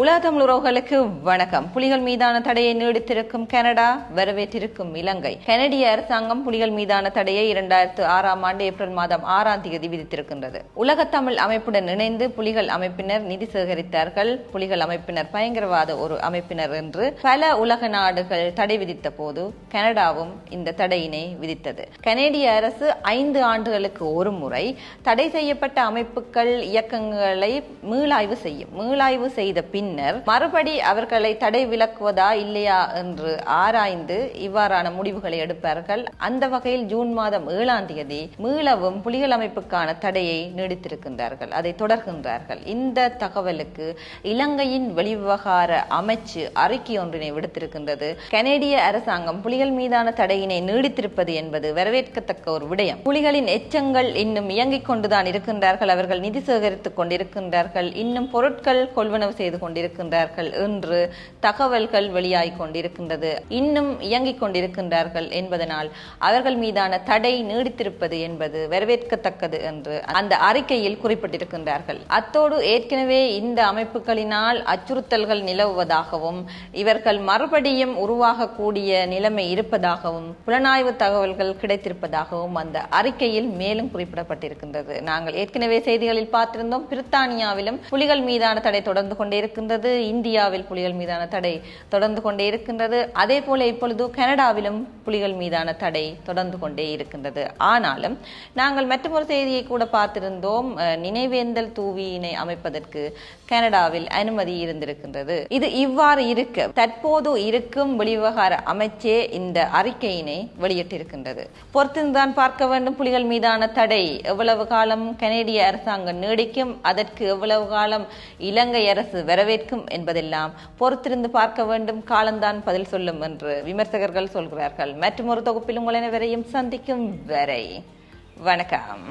உலக தமிழ் உறவுகளுக்கு வணக்கம். புலிகள் மீதான தடையை நீடித்திருக்கும் கனடா வரவேற்றிருக்கும் இலங்கை. கனடிய அரசாங்கம் புலிகள் மீதான தடையை இரண்டாயிரத்து ஆறாம் ஆண்டு ஏப்ரல் மாதம் ஆறாம் தேதி விதித்திருக்கின்றது. உலக தமிழ் அமைப்புடன் இணைந்து புலிகள் அமைப்பினர் நிதி சேகரித்தார்கள். புலிகள் அமைப்பினர் பயங்கரவாத ஒரு அமைப்பினர் என்று பல உலக நாடுகள் தடை விதித்த போது கனடாவும் இந்த தடையினை விதித்தது. கனேடிய அரசு ஐந்து ஆண்டுகளுக்கு ஒரு முறை தடை செய்யப்பட்ட அமைப்புகள் இயக்கங்களை மீளாய்வு செய்யும். மீளாய்வு செய்த பின்னர் மறுபடி அவர்களை தடை விலக்குவதா இல்லையா என்று ஆராய்ந்து இவ்வாறான முடிவுகளை எடுப்பார்கள். அந்த வகையில் ஜூன் மாதம் ஏழாம் தேதி மீளவும் புலிகள் அமைப்புக்கான தடையை நீடித்திருக்கின்றார்கள். அதை தொடர்கின்றார்கள். இந்த தகவலுக்கு இலங்கையின் வெளிவிவகார அமைச்சு அறிக்கை ஒன்றினை விடுத்திருக்கின்றது. கனேடிய அரசாங்கம் புலிகள் மீதான தடையினை நீடித்திருப்பது என்பது வரவேற்கத்தக்க ஒரு விடயம். புலிகளின் எச்சங்கள் இன்னும் இயங்கிக் கொண்டுதான் இருக்கின்றார்கள். அவர்கள் நிதி சேகரித்துக் கொண்டிருக்கின்றார்கள். இன்னும் பொருட்கள் கொள்வனவு செய்து கொண்டு கொண்டிருக்கின்றார்கள் என்று தகவல்கள் வெளியாகிக் கொண்டிருக்கின்றது. இன்னும் இயங்கிக் கொண்டிருக்கின்றார்கள் என்பதனால் அவர்கள் மீதான தடை நீடித்திருப்பது என்பது வரவேற்கத்தக்கது என்று அந்த அறிக்கையில் குறிப்பிட்டிருக்கின்றார்கள். அத்தோடு ஏற்கனவே இந்த அமைப்புகளினால் அச்சுறுத்தல்கள் நிலவுவதாகவும் இவர்கள் மறுபடியும் உருவாகக்கூடிய நிலைமை இருப்பதாகவும் புலனாய்வு தகவல்கள் கிடைத்திருப்பதாகவும் அந்த அறிக்கையில் மேலும் குறிப்பிடப்பட்டிருக்கின்றது. நாங்கள் ஏற்கனவே செய்திகளில் பார்த்திருந்தோம் பிரித்தானியாவிலும் புலிகள் மீதான தடை தொடர்ந்து கொண்டே இருந்தது இந்தியாவில் புலிகள் மீதான தடை தொடர்ந்து கொண்டே இருக்கின்றது. அதே போல இப்பொழுது கனடாவிலும் புலிகள் மீதான தடை தொடர்ந்து கொண்டே இருக்கின்றது. ஆனாலும் நாங்கள் மற்றொரு செய்தியை கூட பார்த்திருந்தோம். நினைவேந்தல் தூவியினை அமைப்பதற்கு கனடாவில் அனுமதி இருந்திருக்கின்றது. இது இவ்வாறு இருக்க தற்போது இருக்கும் வெளிவகார அமைச்சே இந்த அறிக்கையினை வெளியிட்டிருக்கின்றது. பொறுத்திருந்தான் பார்க்க வேண்டும் புலிகள் மீதான தடை. எவ்வளவு காலம் கனேடிய அரசாங்கம் நீடிக்கும் அதற்கு எவ்வளவு காலம் இலங்கை அரசு வரவேற்கும் என்பதெல்லாம் பொறுத்திருந்து பார்க்க வேண்டும். காலம்தான் பதில் சொல்லும் என்று விமர்சகர்கள் சொல்கிறார்கள். மற்றும் ஒரு தொகுப்பில் உங்கள் அனைவரையும் சந்திக்கும் வரை. வணக்கம்.